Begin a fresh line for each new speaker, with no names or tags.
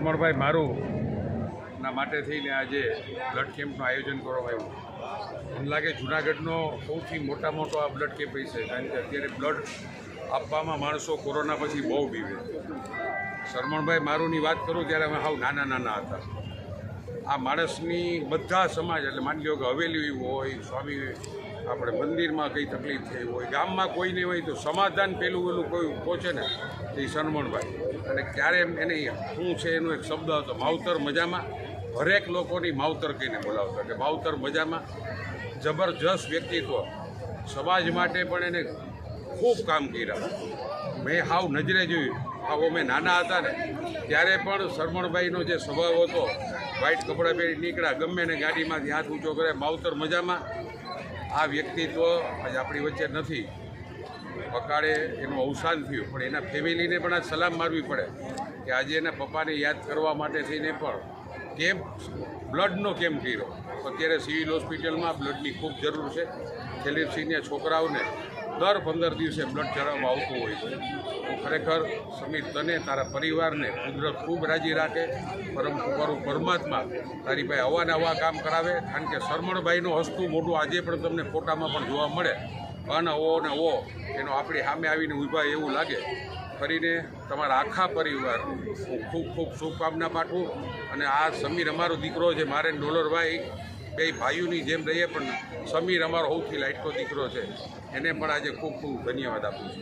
પરમણભાઈ મારું. ના માટે થઈને આજે બ્લડ કેમ્પનું આયોજન કરવામાં આવ્યું. મને લાગે જુનાગઢનો સૌથી મોટા મોટો આ બ્લડ કેમ્પ છે, કારણ કે અત્યારે બ્લડ આપવામાં માણસો કોરોના પછી બહુ બીવે શરમણભાઈ, મારુંની વાત કરું ત્યારે અમે હાવ નાના નાના હતા. આ માણસની બધા સમાજ, એટલે માની લો કે હવેલી હોય, સ્વામી આપણે મંદિરમાં કંઈ તકલીફ થઈ હોય, ગામમાં કોઈ નહીં હોય તો સમાધાન પેલું પેલું કોઈ પહોંચે ને એ શનમણભાઈ અને ક્યારે એને શું છે એનો એક શબ્દ હતો માવતર મજામાં, હરેક લોકોની માવતર કહીને બોલાવતા કે માવતર મજામાં, જબરજસ્ત વ્યક્તિત્વ. સમાજ માટે પણ એને ખૂબ કામ કર્યા. મેં હાવ નજરે જોયું. આવો અમે નાના હતા ને, ત્યારે પણ શરમણભાઈનો જે સ્વભાવ હતો વ્હાઈટ કપડાં પહેરી નીકળ્યા, ગમે ને ગાડીમાંથી હાથ ઊંચો કરે, માવતર મજામાં. આ વ્યક્તિત્વ આજે આપણી વચ્ચે નથી. પકાળે એનું અવસાન થયું, પણ એના ફેમિલીને પણ આ સલામ મારવી પડે કે આજે એના પપ્પાને યાદ કરવા માટે થઈને પણ કેમ્પ બ્લડનો કેમ્પ કર્યો? અત્યારે સિવિલ હોસ્પિટલમાં બ્લડની ખૂબ જરૂર છે. થેલેસીમિયા છોકરાઓને દર પંદર દિવસે બ્લડ ચડાવવામાં આવતું હોય છે. હું ખરેખર સમીર તને તારા પરિવારને કુદરત ખૂબ રાજી રાખે. પરમ કૃપાળુ પરમાત્મા તારી પાસે અવાનવા કામ કરાવે. કારણ કે શરમણભાઈનું હસતું મોઢું આજે પણ તમને ફોટામાં પણ જોવા મળે. અન ઓ ને ઓ એનો આપણી સામે આવીને ઊભા એવું લાગે. ફરીને તમારા આખા પરિવાર હું ખૂબ ખૂબ શુભકામના પાઠવું. અને આ સમીર અમારો દીકરો છે, મારે ડોલરભાઈ. બે ભાઈઓની જેમ રહીએ પણ સમીર અમારો સૌથી લાઇટનો દીકરો છે. એને પણ આજે ખૂબ ખૂબ ધન્યવાદ આપું છું.